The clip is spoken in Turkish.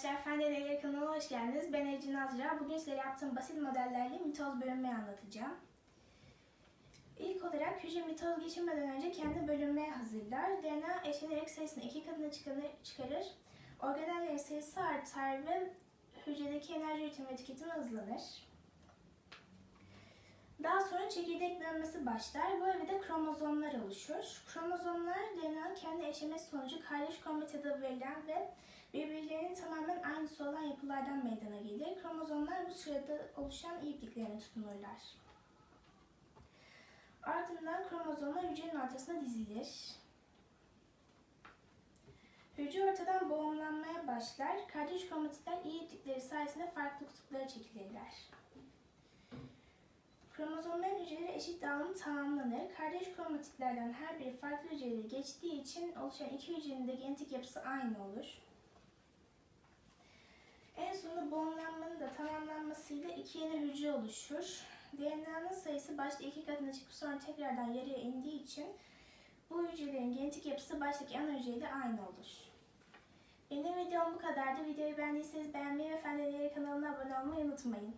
arkadaşlar, Fen Deneyleri kanalına hoş geldiniz. Ben Ece Nazra. Bugün size yaptığım basit modellerle mitoz bölünmeyi anlatacağım. İlk olarak hücre mitoz geçirmeden önce kendi bölünmeye hazırlar. DNA eşlenerek sayısını iki katına çıkarır. Organellerin sayısı artar ve hücredeki enerji üretimi ve tüketimi hızlanır. Çekirdek dönmesi başlar. Bu evrede kromozomlar oluşur. Kromozomlar DNA kendi eşlemesi sonucu kardeş kromati adı verilen ve birbirlerinin tamamen aynısı olan yapılardan meydana gelir. Kromozomlar bu sırada oluşan ipliklerine tutunurlar. Ardından kromozomlar hücrenin ortasına dizilir. Hücre ortadan boğumlanmaya başlar. Kardeş kromatitler iyi iplikleri sayesinde farklı kutuplara çekilirler. Hücreleri eşit dağılım tamamlanır. Kardeş kromatitlerden her biri farklı hücreleri geçtiği için oluşan iki hücrenin de genetik yapısı aynı olur. En sonunda boğumlanmanın da tamamlanmasıyla iki yeni hücre oluşur. DNA'nın sayısı başta iki katına çıkıp sonra tekrardan yarıya indiği için bu hücrelerin genetik yapısı baştaki ana hücreyle aynı olur. Benim videom bu kadardı. Videoyu beğendiyseniz beğenmeyi ve Fen kanalına abone olmayı unutmayın.